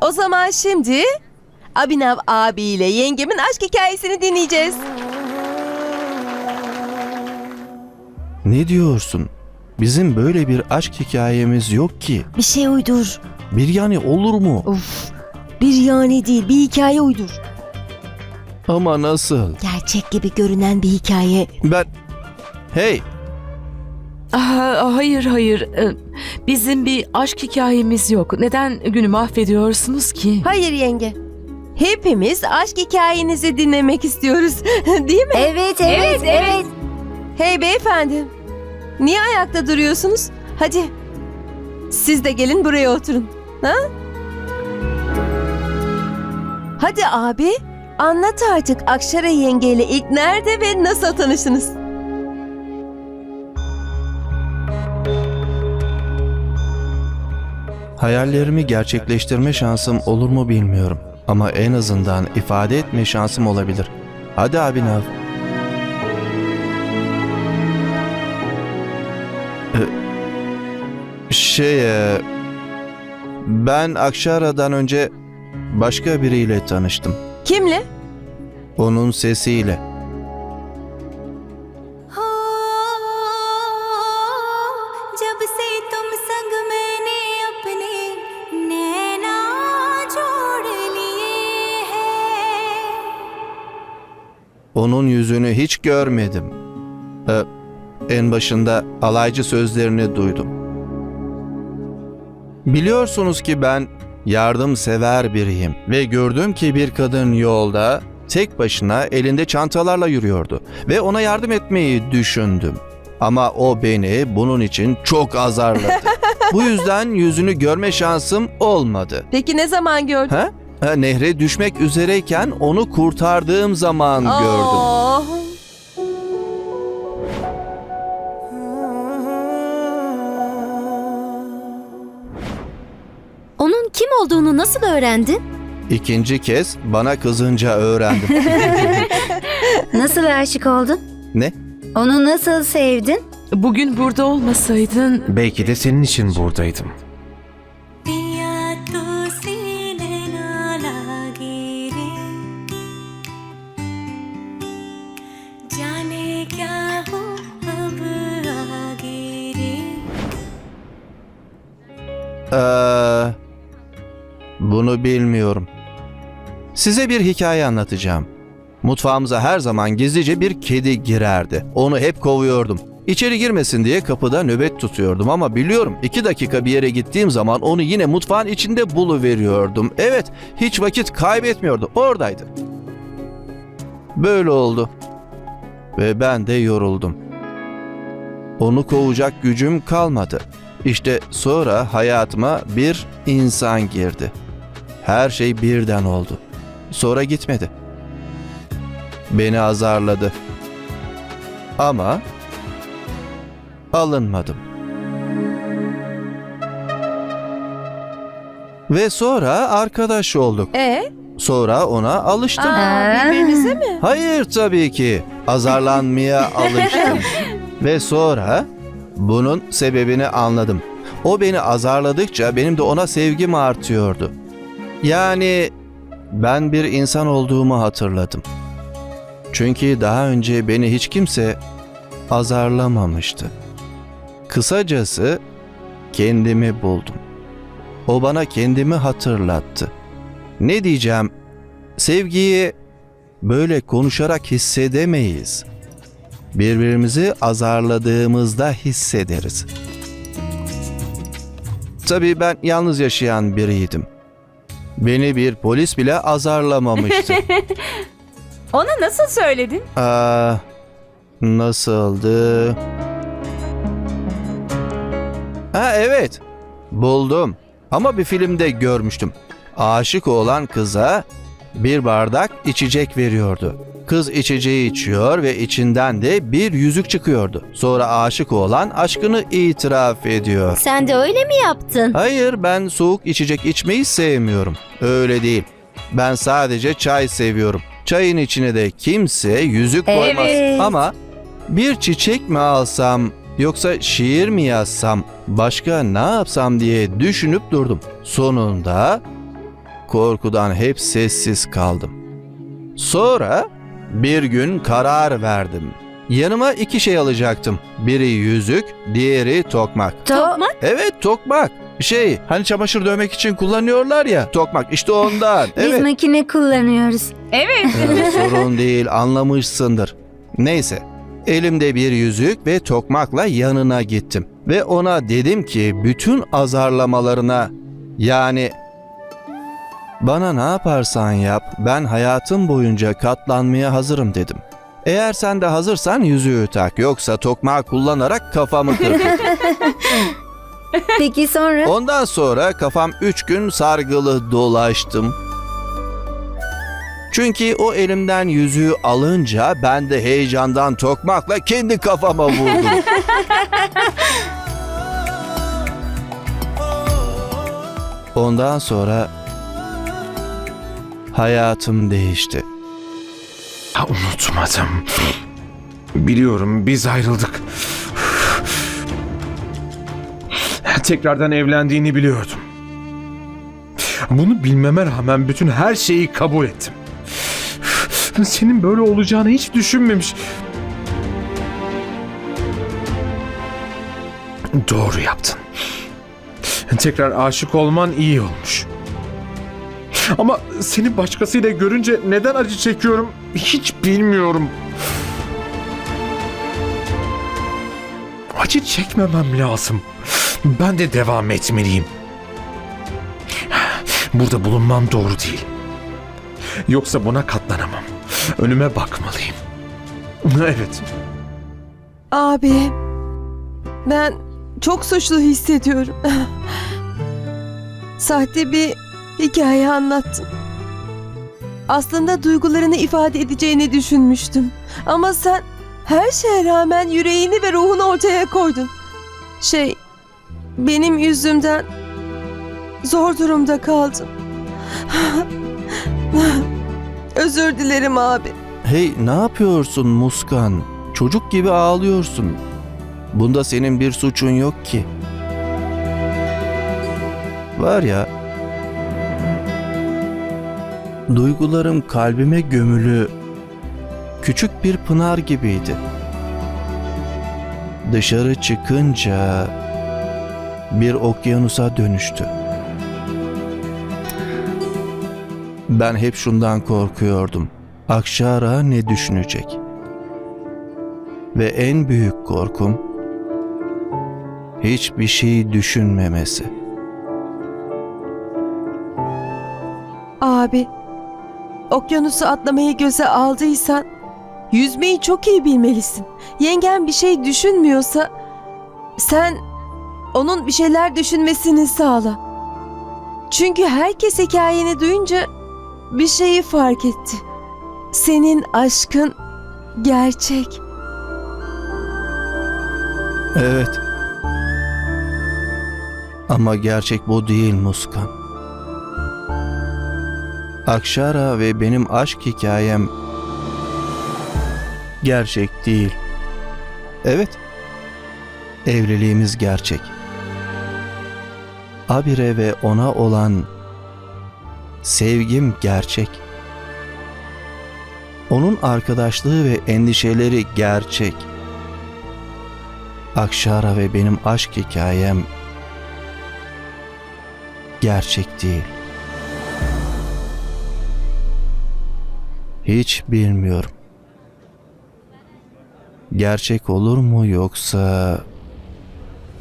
O zaman şimdi Abinav abiyle yengemin aşk hikayesini dinleyeceğiz. Ne diyorsun? Bizim böyle bir aşk hikayemiz yok ki. Bir şey uydur. Bir yani olur mu? Uf. Bir yani değil, bir hikaye uydur. Ama nasıl? Gerçek gibi görünen bir hikaye. Ben... Hey! Aa, hayır hayır. Ee, Bizim bir aşk hikayemiz yok. Neden günü mahvediyorsunuz ki? Hayır yenge. Hepimiz aşk hikayenizi dinlemek istiyoruz. Değil mi? Evet, evet, evet. Hey beyefendi. Niye ayakta duruyorsunuz? Hadi. Siz de gelin buraya oturun. Ha? Hadi abi. Anlat artık Akşara yengeyle ilk nerede ve nasıl tanıştınız? Hayallerimi gerçekleştirme şansım olur mu bilmiyorum. Ama en azından ifade etme şansım olabilir. Hadi Abinav. Ee, Şey... e, Ben Akşara'dan önce başka biriyle tanıştım. Kimle? Onun sesiyle. Onun yüzünü hiç görmedim. Ee, en başında alaycı sözlerini duydum. Biliyorsunuz ki ben yardımsever biriyim ve gördüm ki bir kadın yolda tek başına elinde çantalarla yürüyordu ve ona yardım etmeyi düşündüm. Ama o beni bunun için çok azarladı. Bu yüzden yüzünü görme şansım olmadı. Peki ne zaman gördün? Ha? Nehre düşmek üzereyken onu kurtardığım zaman gördüm. Aa, Onun kim olduğunu nasıl öğrendin? İkinci kez bana kızınca öğrendim. Nasıl aşık oldun? ne? Onu nasıl sevdin? Bugün burada olmasaydın Belki de senin için buradaydım. Ee, bunu bilmiyorum. Size bir hikaye anlatacağım. Mutfağımıza her zaman gizlice bir kedi girerdi. Onu hep kovuyordum. İçeri girmesin diye kapıda nöbet tutuyordum ama biliyorum iki dakika bir yere gittiğim zaman onu yine mutfağın içinde buluveriyordum. Evet hiç vakit kaybetmiyordu oradaydı. Böyle oldu. Ve ben de yoruldum. Onu kovacak gücüm kalmadı. İşte sonra hayatıma bir insan girdi. Her şey birden oldu. Sonra gitmedi. Beni azarladı. Ama alınmadım. Ve sonra arkadaş olduk. E, Sonra ona alıştım. aa, birbirinize mi? Hayır tabii ki. Azarlanmaya alıştım. Ve sonra bunun sebebini anladım. O beni azarladıkça benim de ona sevgim artıyordu. Yani ben bir insan olduğumu hatırladım. Çünkü daha önce beni hiç kimse azarlamamıştı. Kısacası kendimi buldum. O bana kendimi hatırlattı. Ne diyeceğim? Sevgiyi böyle konuşarak hissedemeyiz. Birbirimizi azarladığımızda hissederiz. Tabii ben yalnız yaşayan biriydim. Beni bir polis bile azarlamamıştı. Ona nasıl söyledin? Aa, nasıldı? Ha evet, buldum. Ama bir filmde görmüştüm. Aşık olan kıza bir bardak içecek veriyordu. Kız içeceği içiyor ve içinden de bir yüzük çıkıyordu. Sonra aşık olan aşkını itiraf ediyor. Sen de öyle mi yaptın? Hayır ben soğuk içecek içmeyi sevmiyorum. Öyle değil. Ben sadece çay seviyorum. Çayın içine de kimse yüzük koymaz. Evet. Ama bir çiçek mi alsam yoksa şiir mi yazsam başka ne yapsam diye düşünüp durdum. Sonunda korkudan hep sessiz kaldım. Sonra bir gün karar verdim. Yanıma iki şey alacaktım. Biri yüzük, diğeri tokmak. Tokmak? Evet tokmak. Şey hani çamaşır dövmek için kullanıyorlar ya tokmak işte ondan. Biz Evet. makine kullanıyoruz. Evet. Evet, sorun değil anlamışsındır. Neyse elimde bir yüzük ve tokmakla yanına gittim. Ve ona dedim ki bütün azarlamalarına yani bana ne yaparsan yap ben hayatım boyunca katlanmaya hazırım dedim. Eğer sen de hazırsan yüzüğü tak yoksa tokmağı kullanarak kafamı kır. dedim. Peki sonra? Ondan sonra kafam üç gün sargılı dolaştım. Çünkü o elimden yüzüğü alınca ben de heyecandan tokmakla kendi kafama vurdum. Ondan sonra hayatım değişti. Ha, unutmadım. Biliyorum biz ayrıldık. Tekrardan evlendiğini biliyordum. Bunu bilmeme rağmen bütün her şeyi kabul ettim. Senin böyle olacağını hiç düşünmemiş. Doğru yaptın. Tekrar aşık olman iyi olmuş. Ama seni başkasıyla görünce neden acı çekiyorum hiç bilmiyorum. Acı çekmemem lazım. Ben de devam etmeliyim. Burada bulunmam doğru değil. Yoksa buna katlanamam. Önüme bakmalıyım. Evet. Abi, ben çok suçlu hissediyorum. Sahte bir hikaye anlattım. Aslında duygularını ifade edeceğini düşünmüştüm. Ama sen her şeye rağmen yüreğini ve ruhunu ortaya koydun. Şey, benim yüzümden zor durumda kaldım. Özür dilerim abi. Hey ne yapıyorsun Muskan? Çocuk gibi ağlıyorsun. Bunda senin bir suçun yok ki. Var ya... Duygularım kalbime gömülü küçük bir pınar gibiydi. Dışarı çıkınca bir okyanusa dönüştü. Ben hep şundan korkuyordum. Akşara ne düşünecek? Ve en büyük korkum hiçbir şey düşünmemesi. Abi, okyanusu atlamayı göze aldıysan yüzmeyi çok iyi bilmelisin. Yengen bir şey düşünmüyorsa sen onun bir şeyler düşünmesini sağla. Çünkü herkes hikayeni duyunca bir şeyi fark etti. Senin aşkın gerçek. Evet. Ama gerçek bu değil Muskan. Akşara ve benim aşk hikayem gerçek değil. Evet. Evliliğimiz gerçek. Abire ve ona olan sevgim gerçek. Onun arkadaşlığı ve endişeleri gerçek. Akşara ve benim aşk hikayem gerçek değil. Hiç bilmiyorum. Gerçek olur mu yoksa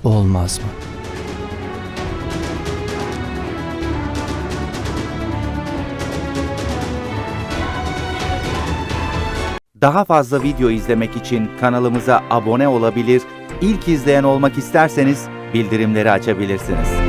olmaz mı? Daha fazla video izlemek için kanalımıza abone olabilir, ilk izleyen olmak isterseniz bildirimleri açabilirsiniz.